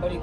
પડી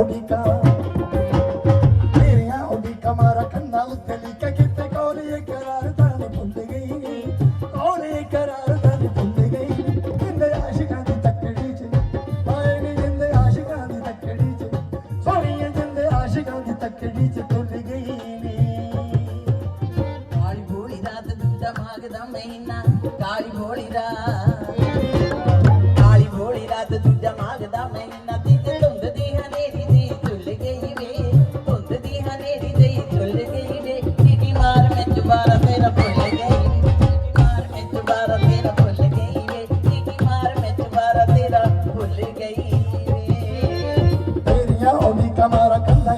ਉਡੀਕਾਂ ਤੇਰੀਆਂ ਉਡੀਕਾਂ ਮਾਰਾ ਕੰਨਾਂ ਉੱਤੇ ਲਿਖਿਆ ਕਿਤੇ ਕੌਣ ਇਹ ਕਰਾਰ ਤਾਂ ਨਹੀਂ ਭੁੱਲ ਗਈ? ਕੌਣ ਇਹ ਕਰਾਰ ਤਾਂ ਨਹੀਂ ਭੁੱਲ ਗਈ? ਜਿੰਦੇ ਆਸ਼ਿਕਾਂ ਦੀ ਤੱਕੜੀ ਚ ਪਾਏ ਨਹੀਂ ਜਿੰਦੇ ਆਸ਼ਿਕਾਂ ਦੀ ਤੱਕੜੀ ਚ। ਸੋਹਣੀਆਂ ਜਿੰਦੇ ਆਸ਼ਿਕਾਂ ਦੀ ਤੱਕੜੀ ਚ ਭੁੱਲ ਗਈ ਨੀ। ਆਈ ਬੋਲੀ ਰਾਤ ਦੂਜਾ ਮਾਗਦਾ ਮਹੀਨਾ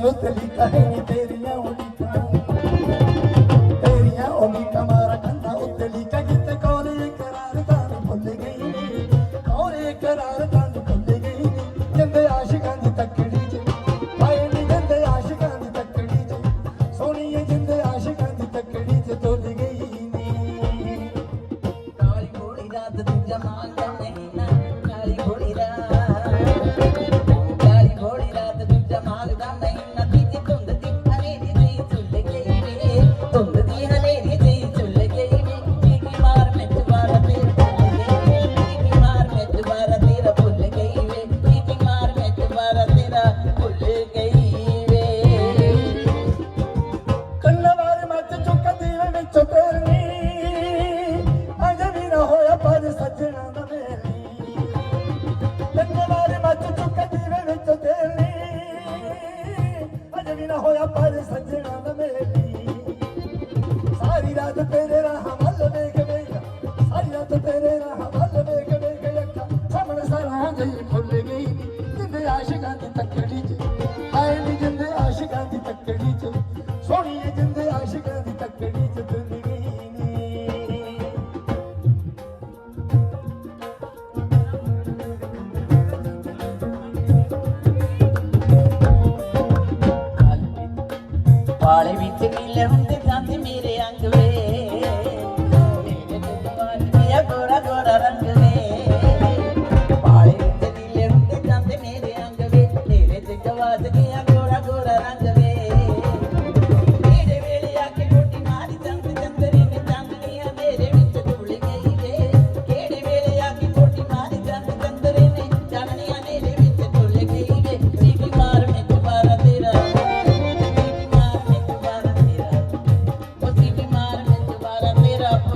não ele liga em Deus.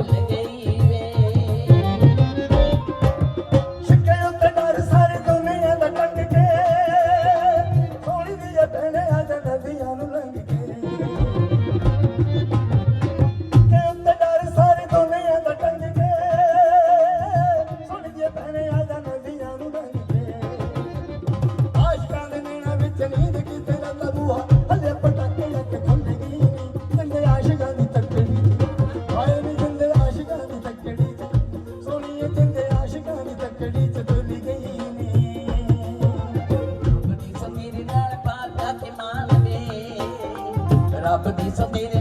Dale. ਤੇ ਮਾਲਵੇ ਰੱਬ ਦੀ ਸਤਿ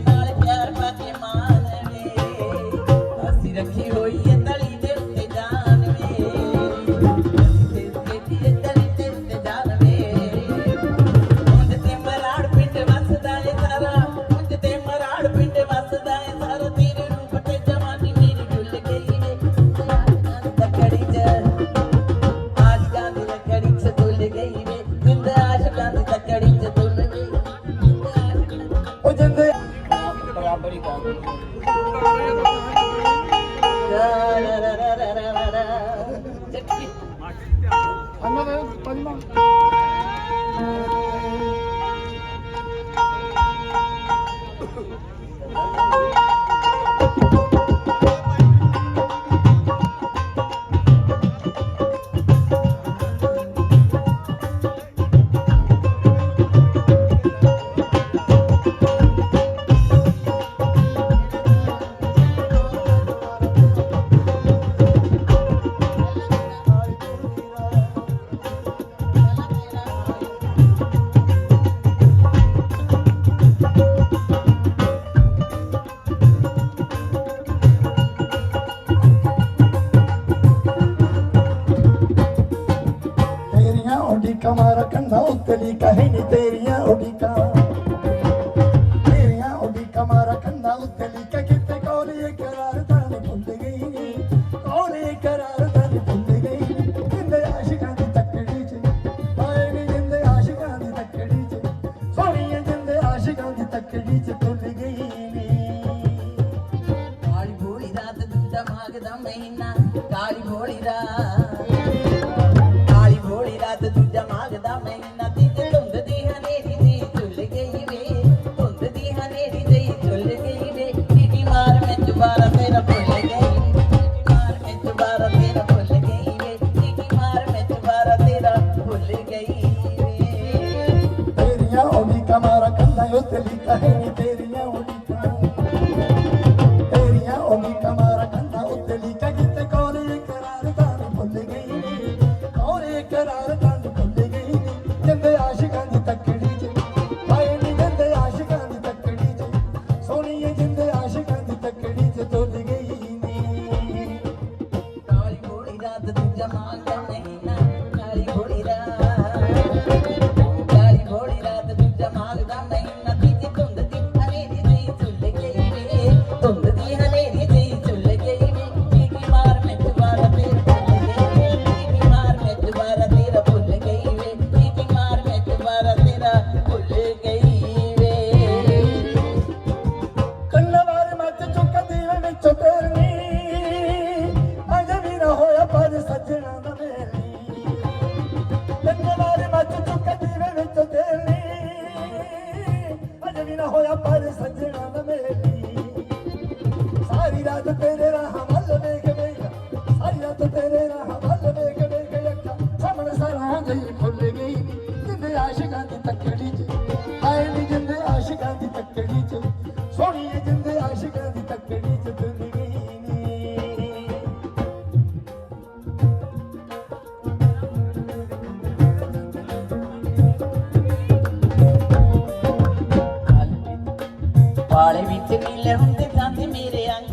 அண்ணா பதிமா ਕਾਲੀ ਭੋਲੀ ਰਾਤ ਦੂਜਾ ਮਾਗਦਾ ਮੈਂ ਨਦੀ ਤੇ ਧੁੰਦ ਦੀ ਹਨੇਰੀ ਦੀ ਝੁੱਲ ਗਈ ਵੇ ਧੁੰਦ ਦੀ ਹਨੇਰੀ ਦੀ ਝੁੱਲ ਗਈ ਵੇ ਟੀਟੀ ਮਾਰ ਮੈਂ ਦੁਬਾਰਾ ਤੇਰਾ ਭੁੱਲ ਗਈ ਮਾਰ ਮੈਂ ਦੁਬਾਰਾ ਤੇਰਾ ਭੁੱਲ ਗਈ ਵੇ ਟੀਟੀ ਮਾਰ ਮੈਂ ਦੁਬਾਰਾ ਤੇਰਾ ਭੁੱਲ ਗਈ ਵੇ। ਤੇਰੀਆਂ ਉਹਦੀ ਕਮਾਰਾ ਕੰਨਾਂ ਉੱਤੇ ਲਿਖਾ ਹੈ ਤੇਰੀਆਂ ਉਹਦੀ ਸੱਜਣਾ ਨਵੇਲੀ ਸਾਰੀ ਰਾਤ ਤੇਰੇ ਰਾਹ ਵੱਲ ਵੇਖ ਵੇਖ, ਸਾਰੀ ਰਾਤ ਤੇਰੇ ਰਾਹ ਵੱਲ ਵੇਖ ਵੇਖ, ਅੱਖਾਂ ਸਾਹਮਣੇ ਸਰਾਂ ਗਈ ਫੁੱਲ ਗਈ ਜਿੰਦੇ ਆਸ਼ਿਕਾਂ ਦੀ ਤੱਕੜੀ ਚ ਲੈ ਹੁੰਦੇ ਜਾਂਦੇ ਮੇਰੇ ਅੰਗ